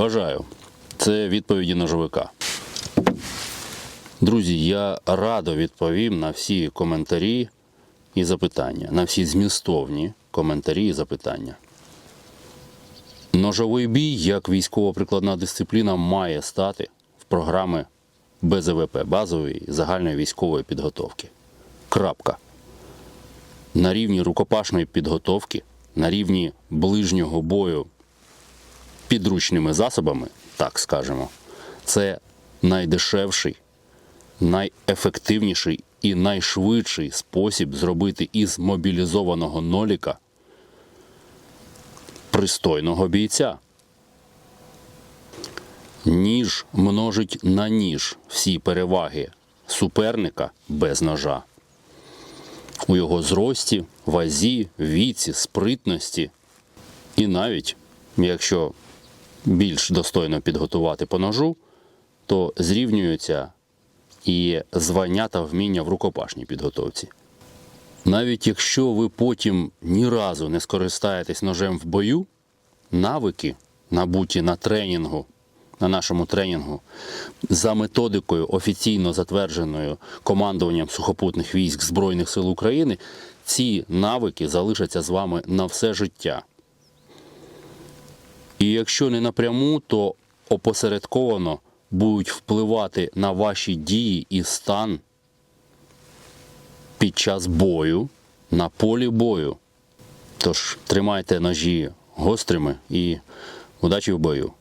Бажаю. Це відповіді ножовика. Друзі, я радо відповім на всі коментарі і запитання, на всі змістовні коментарі і запитання. Ножовий бій як військово-прикладна дисципліна має стати в програми БЗВП базової загальної військової підготовки. Крапка. На рівні рукопашної підготовки, на рівні ближнього бою підручними засобами, так скажемо, це найдешевший, найефективніший і найшвидший спосіб зробити із мобілізованого ноліка пристойного бійця. Ніж множить на ніж всі переваги суперника без ножа. У його зрості, вазі, віці, спритності і навіть, якщо більш достойно підготувати по ножу, то зрівнюються і звання та вміння в рукопашній підготовці. Навіть якщо ви потім ні разу не скористаєтесь ножем в бою, навики, набуті на тренінгу, на нашому тренінгу, за методикою офіційно затвердженою командуванням сухопутних військ Збройних сил України, ці навики залишаться з вами на все життя. І якщо не напряму, то опосередковано будуть впливати на ваші дії і стан під час бою на полі бою. Тож тримайте ножі гострими і удачі в бою.